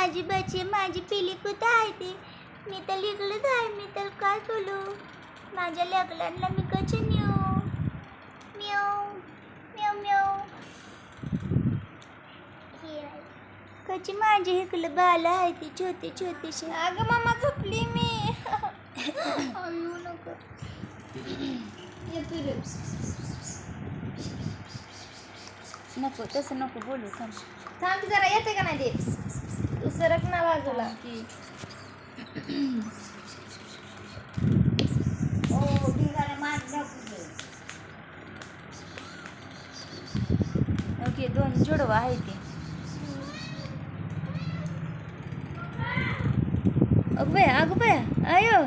माझी बच्चे माझी पिली कुठं आहे ती? मी तर लिगलच आहे मी तर काय बोलू माझ्या लग्नाला मी कसे नेऊ? म्याऊ म्याऊ म्याऊ कशी माझी इकडं बाल आहे ती छोटी छोटीशी. अगं मामा झोपली मी. अळू नको. नको तसं नको बोलू थांब. थांब जरा येते का नाही ते? तू सरक ना बाजूला. की ओके दोन जुडवा आहे ते. अग बया अग बया अयो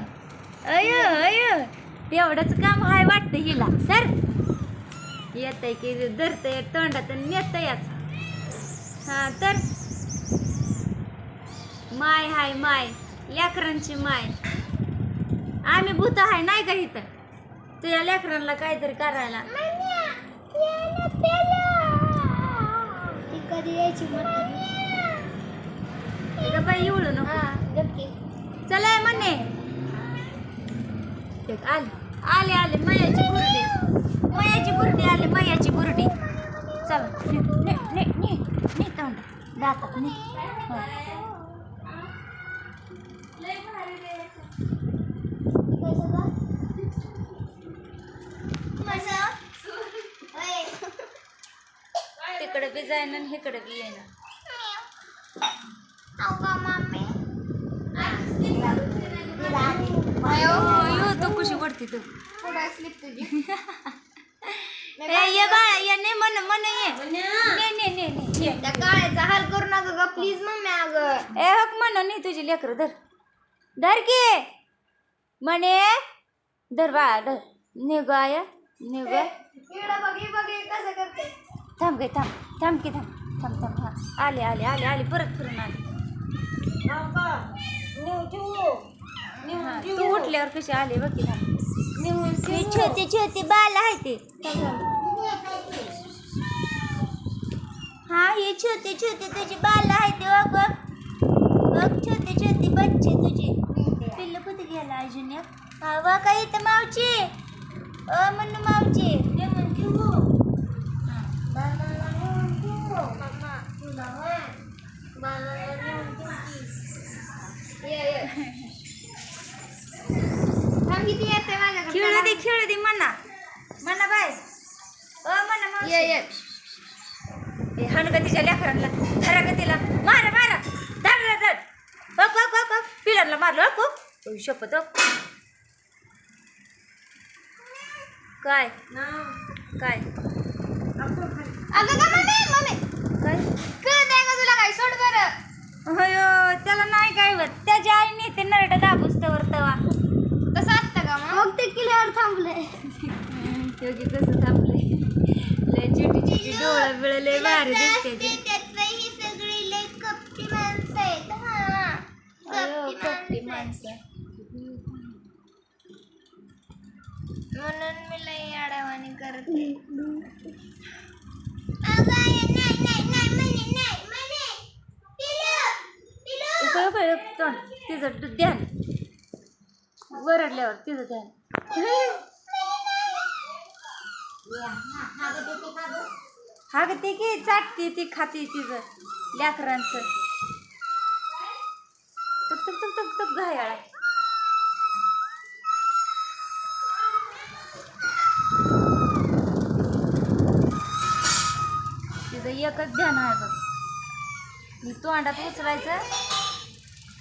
अयो अयो. तेवढंच काम हाय वाटतं हिला. सर येतंय की धरतंय तोंडात नेत याच. हा तर माय हाय माय लेकरांची माय आम्ही भूत आहे नाही का इथं तुझ्या लेकरांना काहीतरी करायला कधी यायची इथं बाई एवढं नको हा गपकी चला म्हणे आले आले आले मयाची बुरडी मयाची बुरडी आली मयाची बुरडी चला ने ने ने ने ने तोंड दातात ने हो. तिकडे बी जाईन आणि इकडे बी येईन. अयो तू कशी पडती तू? ये बाळा ये ने मन मन ये. ने ने ने ने ये. त्या काळ्याचा हाल करू नका ग प्लीज मम्मी अगं. ए हक म्हण नाही तुझी लेकर धर. धर की. म्हणे धर बाळा धर. निघ आय निघ इकडं बघ बघ कसं करते. थांब गे थांब थांब की थांब थांब थांब हा आले आले आले आले परत फिरून आले. तू उठल्यावर कशी आले बघ की थांब. छोटे छोटे बाल आहे ते. हा हे छोटे छोटे तुझे बाल आहे ते बघ. बघ छोटे छोटे बच्चे तुझे. पिल्लू कुठे गेला अजून एक. हा वा काय इथं मावची अ म्हणू मावची थांब किती येते माझ्याकडे खेळू दे खेळू दे म्हणा. म्हणा बाय. अ म्हणा मावशी. ये ये. ए, हाण ग तिच्या लेकरांना धरा ग तिला मारा मारा. धर धर धर बघ बघ बघ बघ. पिलांना मारलं. शपथ हो. काय? काय? त्याला नाही काय होत. त्याच्या आईने ते नरड दाबूस तवर तवा. तसं असतं का मग ते किल्ल्यावर थांबले योगी कसं थांबले लय चिटी चिटी डोळं बिळ लय भारी दिसते सगळी लय कपटी माणसं. आहेत हा अयो कपटी माणसं. म्हणून मी लई अडवाणी करते. उपयोग तोंड तिचं ड- ध्यान वरडल्यावर तिचं ध्यान हा ग ती की चाटते ती खाते तिचं लेकरांचं. तक तक तक तक तक घायाळा एकच ध्यान आहे बघ. मी तोंडात उचलायचं.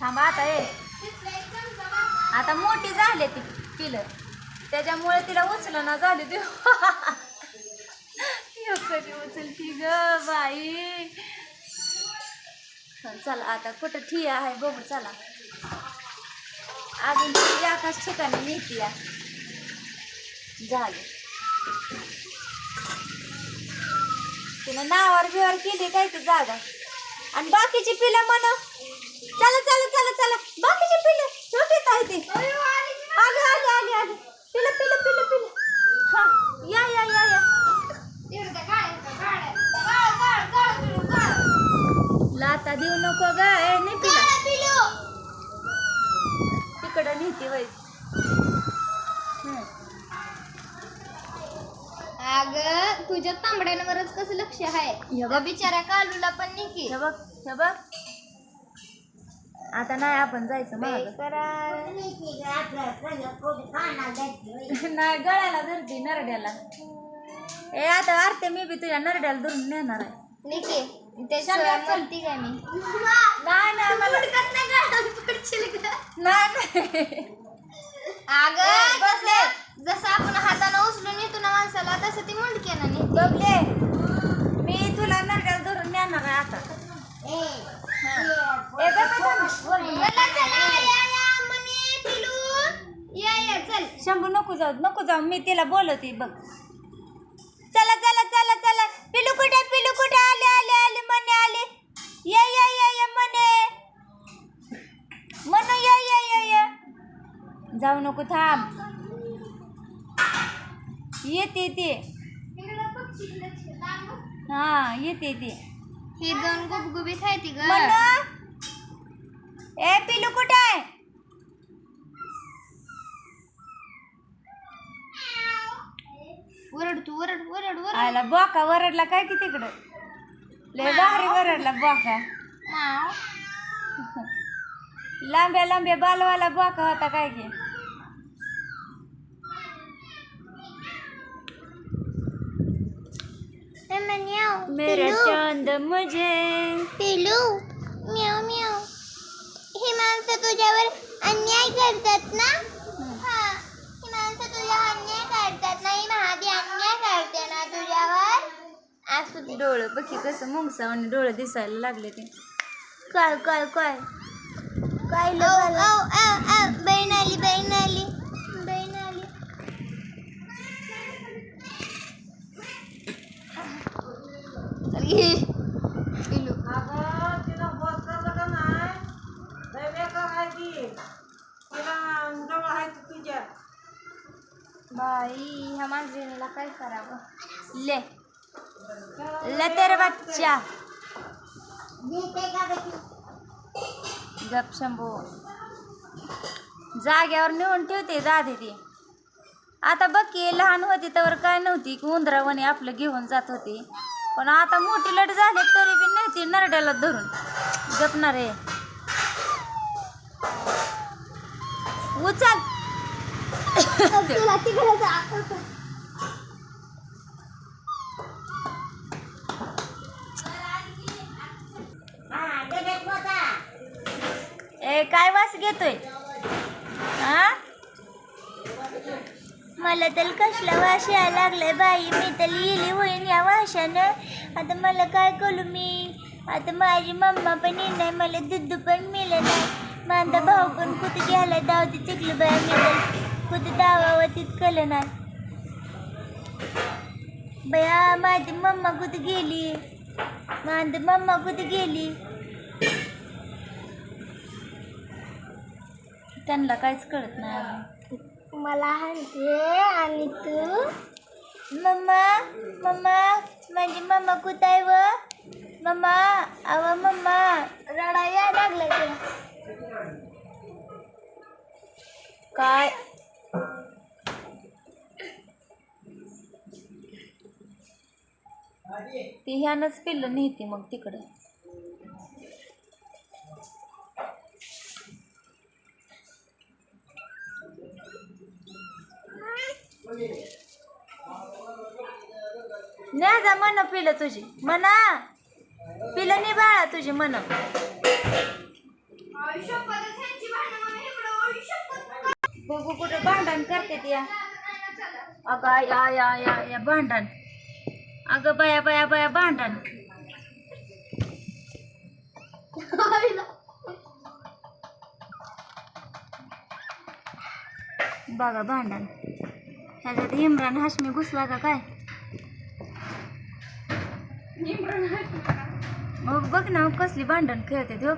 थांबा आता ये आता मोठी झाले ती पिलं त्याच्यामुळे तिला उचलं ना झाली ती. कधी उचलती ग बाई. चला आता कुठं ठिया आहे बघू चला. अजून ती एकाच ठिकाणी नेती झालं. तिनं नावावर बिवार केली काय ती जागा? आणि बाकीची पिलं म्हण. चला चला चला चला. बाकीची पिलं छोटीच आहे ती. आली आली आली आली पिलं पिलं पिलं पिलं. हा या या या या. लाता देऊ नको ग ए नाही पिला तिकडं नेते वय अग तांबड्यांवरच कसं लक्ष आहे. त्या बिचाऱ्या कालूला पण नाही की. हे बघ हे बघ. आता नाही आपण जायचं नाही गळ्याला धरते नरड्याला. ए आता आरते मी बी तुझ्या नरड्याला धरून नेणार आहे. निकी त्याशिवाय म्हणती काय मी. नाही नाही मला नाही नाही. अग जसं आपण हाताने उचलून येतो ना माणसाला तसं ती मुंडक्यानं बबले मी तुला नरड्याला धरून नेणार आहे आता. ए शंभू नको जाऊ नको जाऊ मी तिला बोलवते बघ. चला चला चला चला. पिलू कुठे पिलू कुठे? आले आले आले मने आले. ये ये ये ये मने मनो ये ये ये ये. जाऊ नको थांब. येते ते हा येते ते ही दोन गुबगुबीत आहे ती ग. ए पिलू कुठे आहे? वरड तू वरड वरड वरड. आला बोका वरडला काय की तिकडं? लय भारी वरडला बोका. लांब्या लांब्या बालवाला बोका होता काय की? मेरे चांद मुझे। पिलू म्याव म्याव. ही माणसं तुझ्यावर अन्याय करतात ना? हा. ही माणसं तुझ्यावर अन्याय करतात ना? ही महादी अन्याय करते ना तुझ्यावर? असू डोळं बघी कसं डोळं दिसायला लागले ते. काय काय काय? काय. बहीण आली बहीण आली बहीण आली बाई ह्या माणसाला काय करावं? ले. ले तेरे बच्चा. गप शंभू. जाग्यावर नेऊन ठेवते दादे. ती आता बघ की लहान होती तर काय नव्हती की उंदरावणी आपलं घेऊन जात होती. पण आता मोठी लट झाली तरी बी नव्हती नरड्याला धरून. जपणार आहे. उचल. ए काय वास घेतोय? हा मला तर कसला वास यायला लागलाय बाई. मी तर लिहिली होईन या वाशानं. आता मला काय करू मी? आता माझी मम्मा पण येणार नाही मला दूध पण मिळलं नाही माझा भाऊ पण कुठे घ्यायला दावती चिकलं बाय मिळेल तर कुठे दावावं तितकलं नाही बया माझी मम्मा कुठे गेली? माझी मम्मा कुठे गेली? त्यांना काहीच कळत नाही. मला हाणते आणि तू? मम्मा मम्मा माझी मम्मा कुठं आहे व? मम्मा अव मम्मा रडा या लागलाय काय? ती ह्यानंच पिल्लं नेहती मग तिकडं. नाही जा मन पिलं तुझी. म्हणा. पिलं नाही बाळा तुझी मन बघू कुठं भांडण करते ती या. अगं या या या या भांडण. अगं बया बया बया भांडण. बघा भांडण. ह्याच्यात इम्रान हाशमी घुसला का काय? मग बघ ना कसली भांडण खेळते ते. हो.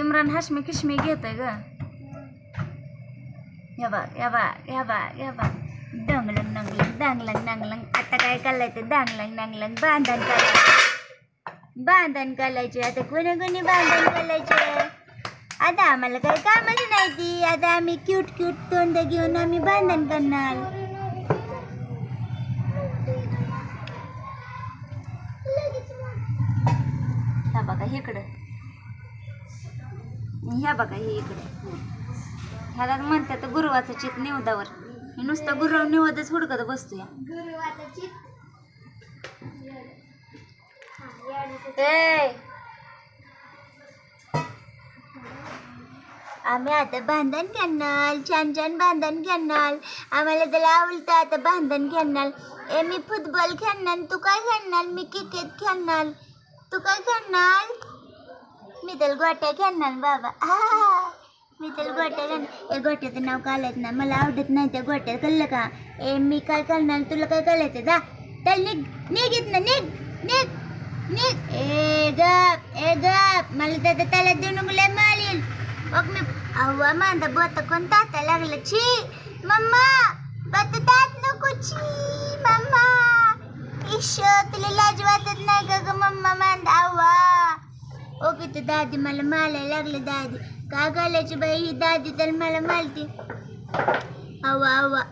इम्रान हाशमी किशमी आहे ग. या बा या बा या बा या बा डांगलंग नांगलंग डांगलंग नांगलंग. आता काय घालायचं डांगलंग नांगलंग. बांधण करायचं बांधण घालायचे आता कोणी कोणी बांधण घालायचे आता आम्हाला काही कामच नाही ती. आता आम्ही क्यूट क्यूट तोंड घेऊन आम्ही बांधण करणार ह्या बघा इकडं ह्या बघा हे इकडं. ह्याला म्हणतात गुरुवाचं चित निवदावर. नुसतं गुरु निवदच हुडकत बसतो या आम्ही आता बांधण करणार छान छान बांधण करणार आम्हाला त्याला आवडतं आता बांधण खेळणार ए मी फुटबॉल खेळणार तू काय खेळणार? मी क्रिकेट खेळणार. तू काय खेळणार? मी तर गोट्या घेणार बाबा. हा मी तर गोट्या घेणार. ए गोट्याचं नाव कालत ना मला आवडत नाही त्या गोट्या कळलं का? ए मी काय करणार? तुला काय कळायचं? जा. त्याला निघ. निघ ना निघ. निघ. निघ. ए गप. ए गप. मला तर त्याला देऊन लय मारील मग मी. अव्वा माझा बोत कोण ताता लागलं? छी. मम्मा बत तात नको छी. मम्मा. ईश तुला लाज वाटत नाही का ग मम्मा मांदा अव्वा? وقت دادي ملمال لغل دادي كاقال شبهي دادي دل ملمال دي أوا أوا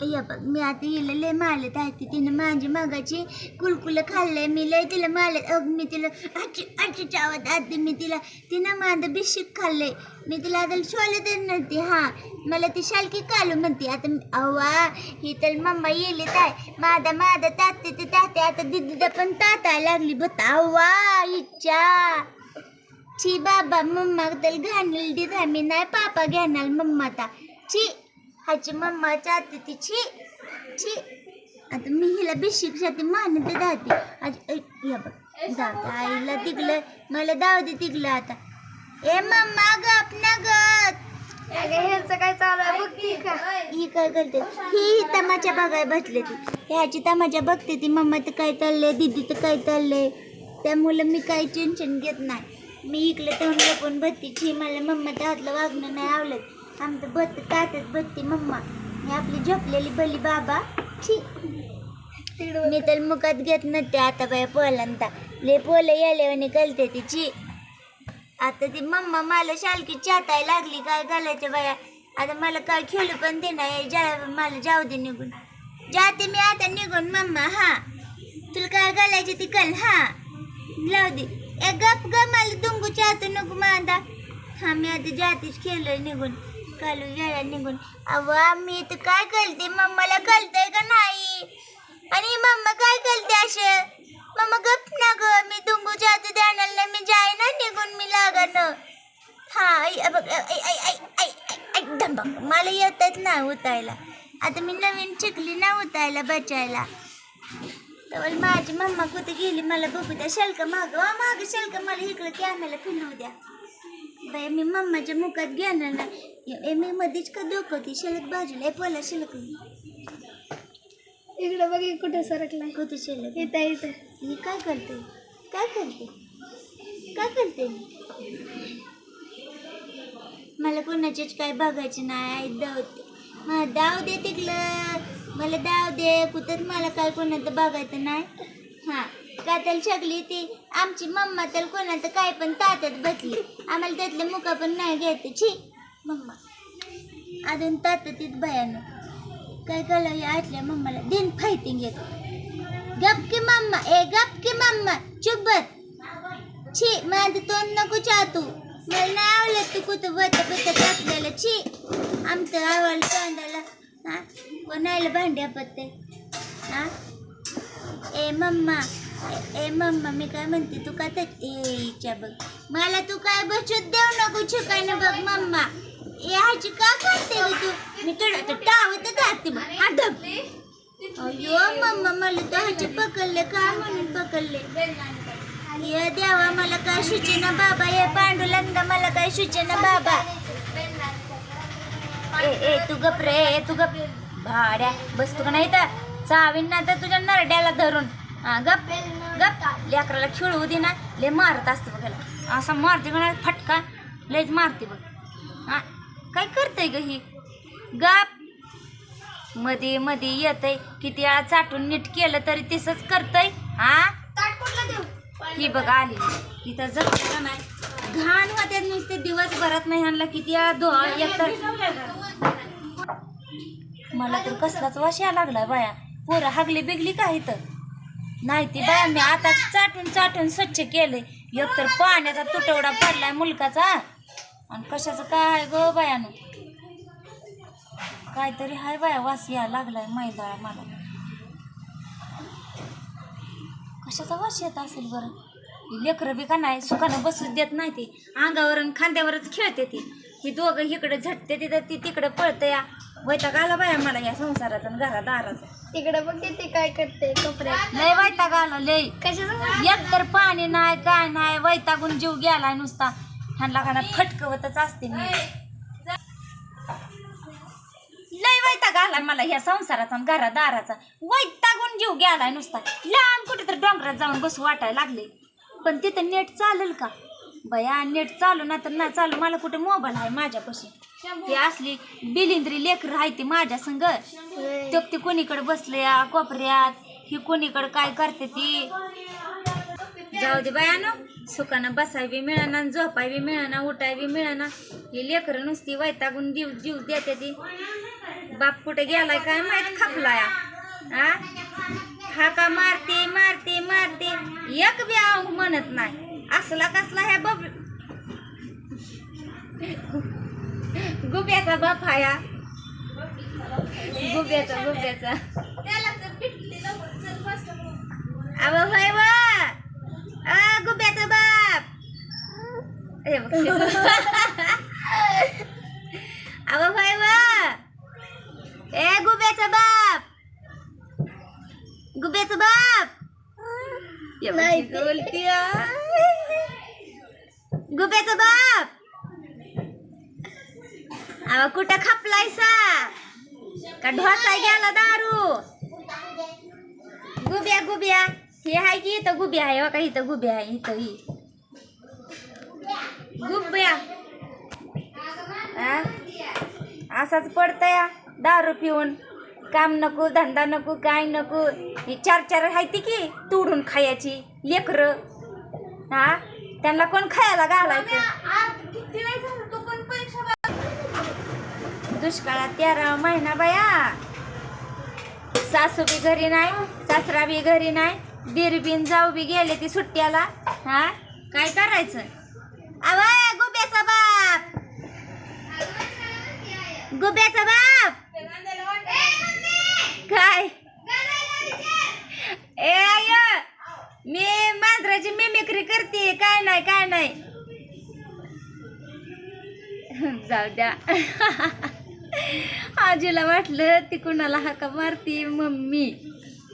मला बघ मी आता हिला लय मारले आहे तिनं माझी मगाची कुलकुलं खाल्लंय. मी लय तिला मारले अग मी तिला आची आजी चावत आधी मी तिला तिनं माझं बिस्किट खाल्लंय. मी तिला आता शोले तर नव्हती. हां मला ती शालकी कालू म्हणते. आता अव्वा ही तर मम्मा येली आहे. माझा माझा ताते ते ताते आता दिदीला पण ताता लागली बता अव्वा इच्छा. छी बाबा मम्मा तर घाणली दिदा मी नाही पापा घेणार मम्मा आता. छी ह्याची मम्मा चाहते ती. छी छी. आता मी हिला बिशिकसाठी मानत राहते आज या बघ. जाऊ आईला तिकलं मला दाव दे तिकलं आता. ए मम्मा गप ना गप ह्यांचं काय चालू आहे? बघ का? ही काय करते? ही तमाच्या बघाय बसले ती. ह्याची तमाच्या बघते ती. मम्मा तर काय चाललंय? दीदी तर काय चाललंय? त्यामुळं मी काही टेन्शन घेत नाही. मी इकडे तोंड लपून बत्तीची मला मम्माच्या हातलं वागणं नाही आवडत. आमचं बत्त ताटच बत्ती मम्मा. मी आपली झोपलेली बली बाबा. छी. मी तर मुखात घेत नसते आता बाय पोलांता. ले पोलं यायला कळते तिची आता ती मम्मा मला शालकी चाताय लागली, काय घालायचं बाया? आता मला काय खेळू पण दे नाही जा, मला जाऊ दे निघून. जाते मी आता निघून, मम्मा, हा. तुला काय घालायचं ती कल हा. लावू दे. ए, गप ग मला दुंगू चाहतो नको मांदा. हा, मी आता जातीच, खेळलोय निघून. कालू यायला निघून. अवा मी तर काय करते मम्माला कळतंय का नाही? आणि मम्मा काय करते असे? मम्मा गप ना ग मी तुंगूच्या जाते ध्यानाला ना मी जाय ना निघून मी लागन. हा आई, बघ, एकदम बघ मला येतच ना उतायला आता मी नवीन शिकली ना उतायला बचायला. तर माझी मम्मा कुठे गेली? मला बघू द्या शल्क माग. हो, माग शल्क मला इकडं कॅमेला फिरवू द्या. बाई मी मम्माच्या मुखात घेणार ना ए, मी मध्येच का डोकवते शलक बाजूला पोला शिलक. इकडे बघ कुठे कुठे शिलक? इथं इथं. ही काय करते? काय करते? काय करते? मला कोणाचीच काय बघायचे नाही आई धावते मला दाव दे तिकडं. मला दाव दे कुठंच मला काय कोणाचं बघायचं नाही. हां. का त्याला शकली ती. आमची मम्मा तर कोणाचं काय पण तात्यात बसली. आम्हाला त्यातलं मुका पण नाही घेत छी मम्मा. अजून ताततीत भयानक काय कळलं? या आतल्या मम्माला दिन फायटिंग घेत गप की मम्मा. ए गप की मम्मा. चुप छी माझं तोंड नको चातू मला नाही आवडत तू कुठं बत बत टाकलेलं. छी आमचं आवडलं तोंडाला. हा? कोणाला भांड्या पत्ते हा? ए मम्मा. ए- मम्मा मी काय म्हणते तू का तर एच्या बघ. मला तू काय बचत देऊ नको ना बघ मम्मा. ए ह्याची का करते ग तू? मी थोडं टावत घालते बघ. हा धब अयो मम्मा मला तू ह्याचे पकडले का म्हणून पकडले? ये देवा मला काय सूचना बाबा? ये पांडुलंदा मला काय सूचना बाबा? ए ए तू गप रे ए तू गप. भाड्या बसतो का नाही तर चावीन ना तर तुझ्या नरड्याला धरून. हा गप गप. लेकराला खेळू दे ना लय मारत असते बघ ह्याला. असा मारते नाही फटका लयच मारते बघ. हा काय करतय ग ही? गप. मध्ये मध्ये येतय किती वेळा चाटून नीट केलं तरी तसंच करतय हा? ही बघा आली. इथं जगला नाही? घाण होते नुसते दिवसभरात नाही आणला किती धुवा एकतर मला तर कसलाच वास यायला लागलाय बाया. पोरं हागली बिगली का इथं? नाही ती बाया मी आता चाटून चाटून स्वच्छ केलंय. एकतर पाण्याचा तुटवडा पडलाय मुलकाचा आणि कशाचं काय ग बायानं? काहीतरी हाय बाया वास या लागलाय मैदा मला. कशाचा वास येत असेल बरं? लेकरं बी का नाही सुखानं बसूच देत नाही ते. अंगावर आणि खांद्यावरच खेळते ती. ही दोघं इकडे झटते तिथं ती तिकडे पळते या वैताग आला बाया मला या संसाराचा आणि घरा दाराचा तिकडे बघ ते काय करते कपड्यात लय वैताग आला लय. कशाचं एक तर पाणी नाही काय नाही वैतागून जीव गेलाय नुसता. ह्यांना का फटकवतच असते मी. लय वैताग आलाय मला ह्या संसाराचा आणि घरा दाराचा वैतागून जीव गेलाय नुसता. लांब कुठे तर डोंगरात जाऊन बसू वाटायला लागले. पण तिथं नेट चालेल का? बया नेट चालू ना तर नाही चालू. मला कुठे मोबाईल आहे माझ्यापाशी? ती असली बिलिंद्री लेकर आहे ती माझ्या संग. तो ती कोणीकडे बसल्या कोपऱ्यात ही कोणीकडे काय करते ती? जाऊ दे बायानो सुखानं बसाय बी मिळाना आणि झोपाय बी मिळाना उठाय बी मिळाना. ही लेकरं नुसती वैतागून जीव जीव देते ती. बाप कुठे गेलाय काय माहीत? खपलाय. हा हा मारते मारते मारते. एक बी आव म्हणत नाही. असला कसला ह्या बब गुब्याचा बाप हा गुब्याचा गुब्याचा. अव होय वा! गुब्याचा बाप हे बघ. अव होय वा! ए गुब्याचा बाप गुब्याचा बाप बोलती. गुब्याचा बाप. अव कुठं खपलायसा? का ढोसाय गेला दारू? गुब्या गुब्या. हे आहे की इथं गुब्या आहे का? इथं गुब्या आहे इथं ही. गुब्या? असाच पडतया दारू पिऊन. काम नको धंदा नको काय नको. ही चार चार आहे ती की तोडून खायची लेकरं. हा? त्यांना कोण खायला घालायचं? दुष्काळात तेरा महिना बाया. सासू बी घरी नाही सासरा बी घरी नाही. दीर बिन जाऊ बी गेले ती सुट्ट्याला. हा? काय करायचं? आवाय गुब्याचा बाप. गुब्याचा बाप काय ए आय मी मांजराची मिमिक्री करते काय नाही काय नाही जाऊ द्या. आजीला वाटलं ती कुणाला हाका मारते? मम्मी.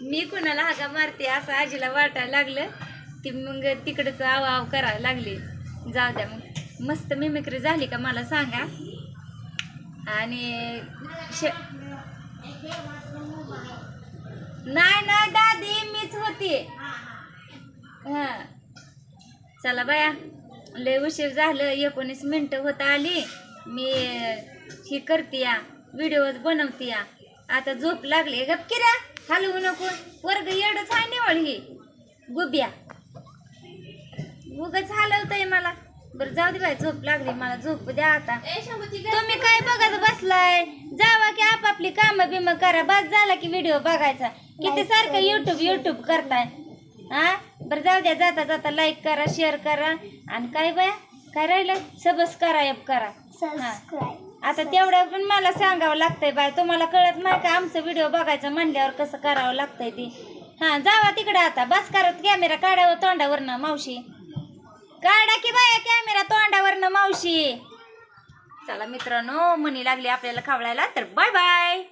मी कुणाला हाका मारते असं आजीला वाटायला लागलं. ती मग तिकडचं आव आव करायला लागली. जाऊ द्या मग. मस्त मिमिक्री झाली का मला सांगा. आणि शे नाही ना दादी मीच होती. हा. चला बाया. लय उशीर झालं एकोणीस मिनटं होत आली. मी ही करते या व्हिडिओज बनवते या. आता झोप लागली. गप किरा हलवू नको. वर्ग एवढंच आहे निवळ ही. गुब्या. उगच हलवतंय मला. बरं जाऊ दे बाय झोप लागली. मला झोप द्या आता. तुम्ही काय बघत बसलाय? जावा की आपापली कामं बिम करा. बस झाला की व्हिडिओ बघायचा. किती सारखं युट्यूब युट्यूब करताय. हा? बरं जाऊ द्या. जाता जाता लाईक करा शेअर करा. आणि काय बाया काय राहिलं? सबस्क्राईब करा. हा. आता तेवढं पण मला सांगावं लागतंय बाय तुम्हाला कळत नाही का? आमचं व्हिडिओ बघायचं म्हणल्यावर कसं करावं लागतंय ते? हा जावा तिकडे आता. बस करत कॅमेरा काढावं तोंडावरनं मावशी. काढा की बाया कॅमेरा तोंडावरनं मावशी. चला मित्रांनो मनी लागली आपल्याला खावळायला. तर बाय बाय